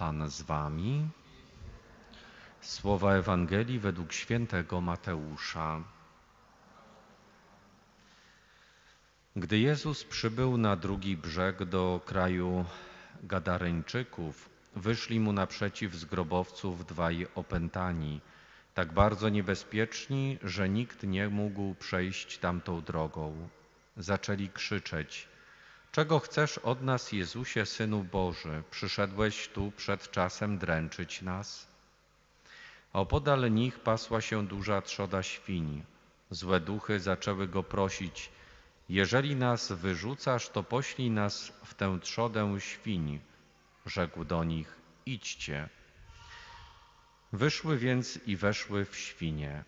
Pan z wami. Słowa Ewangelii według świętego Mateusza. Gdy Jezus przybył na drugi brzeg do kraju Gadareńczyków, wyszli mu naprzeciw z grobowców dwaj opętani, tak bardzo niebezpieczni, że nikt nie mógł przejść tamtą drogą. Zaczęli krzyczeć: Czego chcesz od nas, Jezusie, synu Boży? Przyszedłeś tu przed czasem dręczyć nas? Opodal nich pasła się duża trzoda świń. Złe duchy zaczęły go prosić: Jeżeli nas wyrzucasz, to poślij nas w tę trzodę świń. Rzekł do nich: Idźcie. Wyszły więc i weszły w świnie.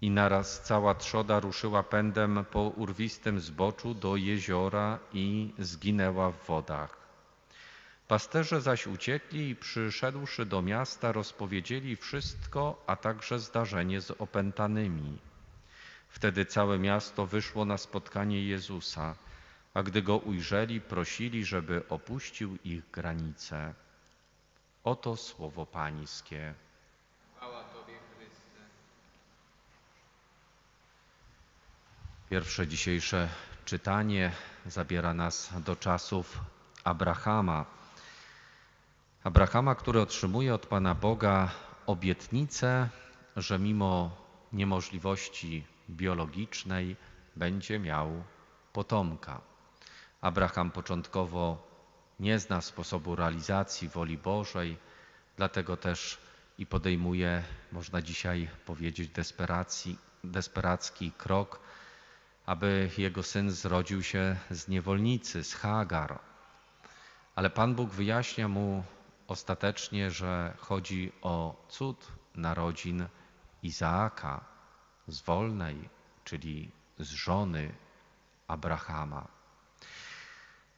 I naraz cała trzoda ruszyła pędem po urwistym zboczu do jeziora i zginęła w wodach. Pasterze zaś uciekli i przyszedłszy do miasta rozpowiedzieli wszystko, a także zdarzenie z opętanymi. Wtedy całe miasto wyszło na spotkanie Jezusa, a gdy go ujrzeli, prosili, żeby opuścił ich granice. Oto słowo Pańskie. Pierwsze dzisiejsze czytanie zabiera nas do czasów Abrahama. Abrahama, który otrzymuje od Pana Boga obietnicę, że mimo niemożliwości biologicznej będzie miał potomka. Abraham początkowo nie zna sposobu realizacji woli Bożej, dlatego też i podejmuje, można dzisiaj powiedzieć, desperacki krok, aby jego syn zrodził się z niewolnicy, z Hagar. Ale Pan Bóg wyjaśnia mu ostatecznie, że chodzi o cud narodzin Izaaka z wolnej, czyli z żony Abrahama.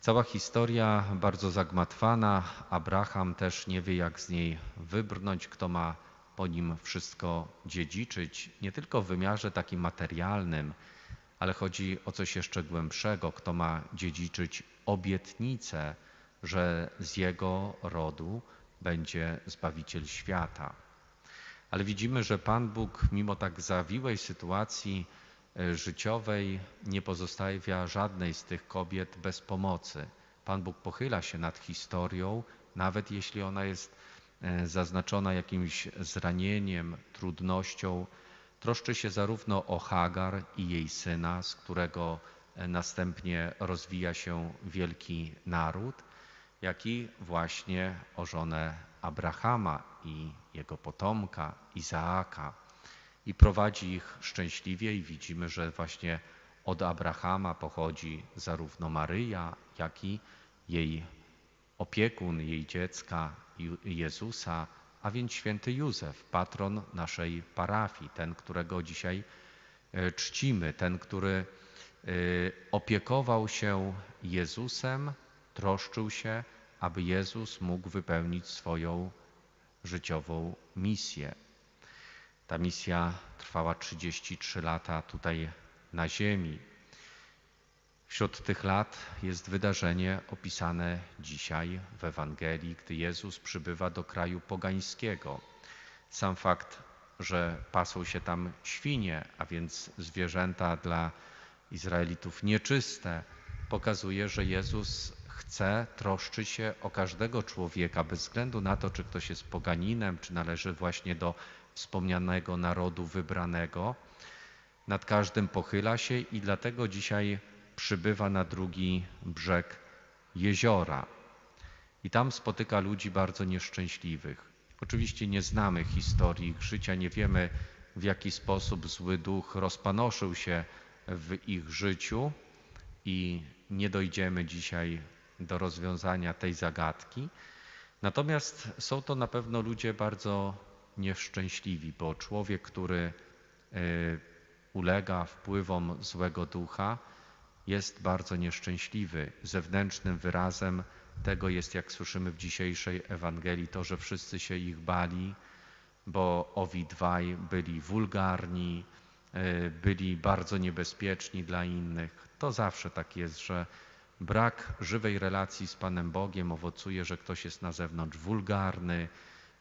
Cała historia bardzo zagmatwana. Abraham też nie wie, jak z niej wybrnąć, kto ma po nim wszystko dziedziczyć, nie tylko w wymiarze takim materialnym, ale chodzi o coś jeszcze głębszego, kto ma dziedziczyć obietnicę, że z jego rodu będzie Zbawiciel świata. Ale widzimy, że Pan Bóg, mimo tak zawiłej sytuacji e, życiowej, nie pozostawia żadnej z tych kobiet bez pomocy. Pan Bóg pochyla się nad historią, nawet jeśli ona jest e, zaznaczona jakimś zranieniem, trudnością, troszczy się zarówno o Hagar i jej syna, z którego e, następnie rozwija się wielki naród, jak i właśnie o żonę Abrahama i jego potomka Izaaka. I prowadzi ich szczęśliwie i widzimy, że właśnie od Abrahama pochodzi zarówno Maryja, jak i jej opiekun, jej dziecka Jezusa, a więc święty Józef, patron naszej parafii, ten, którego dzisiaj e, czcimy, ten, który e, opiekował się Jezusem, troszczył się, aby Jezus mógł wypełnić swoją życiową misję. Ta misja trwała 33 lata tutaj na ziemi. Wśród tych lat jest wydarzenie opisane dzisiaj w Ewangelii, gdy Jezus przybywa do kraju pogańskiego. Sam fakt, że pasą się tam świnie, a więc zwierzęta dla Izraelitów nieczyste, pokazuje, że Jezus chce, troszczy się o każdego człowieka, bez względu na to, czy ktoś jest poganinem, czy należy właśnie do wspomnianego narodu wybranego. Nad każdym pochyla się i dlatego dzisiaj przybywa na drugi brzeg jeziora. I tam spotyka ludzi bardzo nieszczęśliwych. Oczywiście nie znamy historii ich życia, nie wiemy w jaki sposób zły duch rozpanoszył się w ich życiu i nie dojdziemy dzisiaj do rozwiązania tej zagadki. Natomiast są to na pewno ludzie bardzo nieszczęśliwi, bo człowiek, który e, ulega wpływom złego ducha, jest bardzo nieszczęśliwy. Zewnętrznym wyrazem tego jest, jak słyszymy w dzisiejszej Ewangelii, to, że wszyscy się ich bali, bo owi dwaj byli wulgarni, e, byli bardzo niebezpieczni dla innych. To zawsze tak jest, że brak żywej relacji z Panem Bogiem owocuje, że ktoś jest na zewnątrz wulgarny,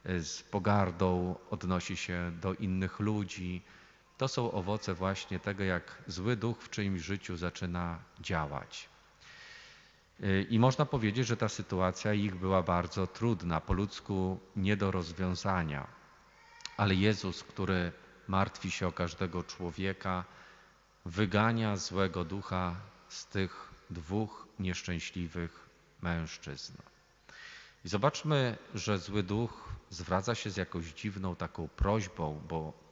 z pogardą odnosi się do innych ludzi. To są owoce właśnie tego, jak zły duch w czyimś życiu zaczyna działać. I można powiedzieć, że ta sytuacja ich była bardzo trudna, po ludzku nie do rozwiązania. Ale Jezus, który martwi się o każdego człowieka, wygania złego ducha z tych dwóch nieszczęśliwych mężczyzn. I zobaczmy, że zły duch zwraca się z jakąś dziwną taką prośbą, bo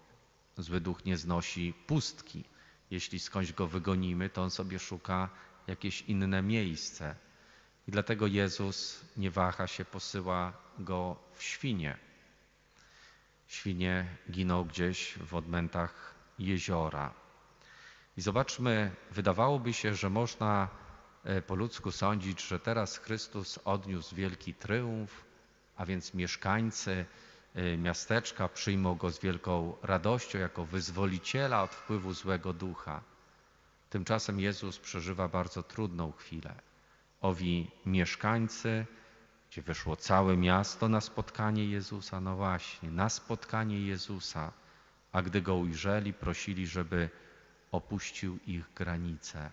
zły duch nie znosi pustki. Jeśli skądś go wygonimy, to on sobie szuka jakieś inne miejsce. I dlatego Jezus nie waha się, posyła go w świnie. Świnie giną gdzieś w odmętach jeziora. I zobaczmy, wydawałoby się, że można e, po ludzku sądzić, że teraz Chrystus odniósł wielki triumf, a więc mieszkańcy miasteczka przyjmą go z wielką radością jako wyzwoliciela od wpływu złego ducha. Tymczasem Jezus przeżywa bardzo trudną chwilę. Owi mieszkańcy, gdzie wyszło całe miasto na spotkanie Jezusa, no właśnie, na spotkanie Jezusa, a gdy go ujrzeli, prosili, żeby opuścił ich granice.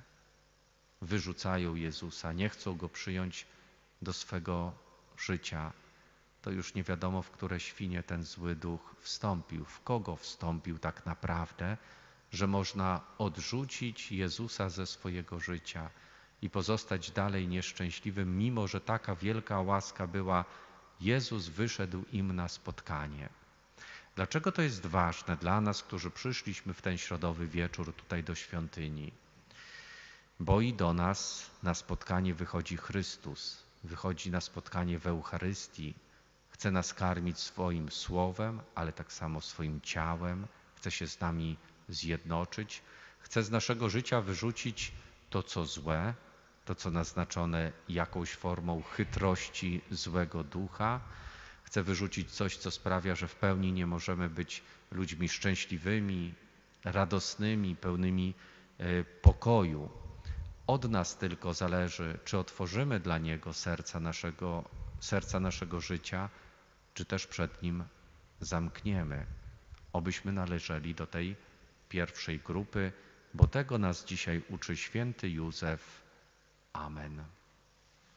Wyrzucają Jezusa, nie chcą go przyjąć do swego życia. To już nie wiadomo, w które świnie ten zły duch wstąpił, w kogo wstąpił tak naprawdę, że można odrzucić Jezusa ze swojego życia i pozostać dalej nieszczęśliwym, mimo że taka wielka łaska była, Jezus wyszedł im na spotkanie. Dlaczego to jest ważne dla nas, którzy przyszliśmy w ten środowy wieczór tutaj do świątyni? Bo i do nas na spotkanie wychodzi Chrystus, wychodzi na spotkanie w Eucharystii, chce nas karmić swoim słowem, ale tak samo swoim ciałem, chce się z nami zjednoczyć, chce z naszego życia wyrzucić to, co złe, to, co naznaczone jakąś formą chytrości złego ducha, chce wyrzucić coś, co sprawia, że w pełni nie możemy być ludźmi szczęśliwymi, radosnymi, pełnymi e, pokoju. Od nas tylko zależy, czy otworzymy dla Niego serca naszego, serca naszego życia, czy też przed Nim zamkniemy. Obyśmy należeli do tej pierwszej grupy, bo tego nas dzisiaj uczy święty Józef. Amen.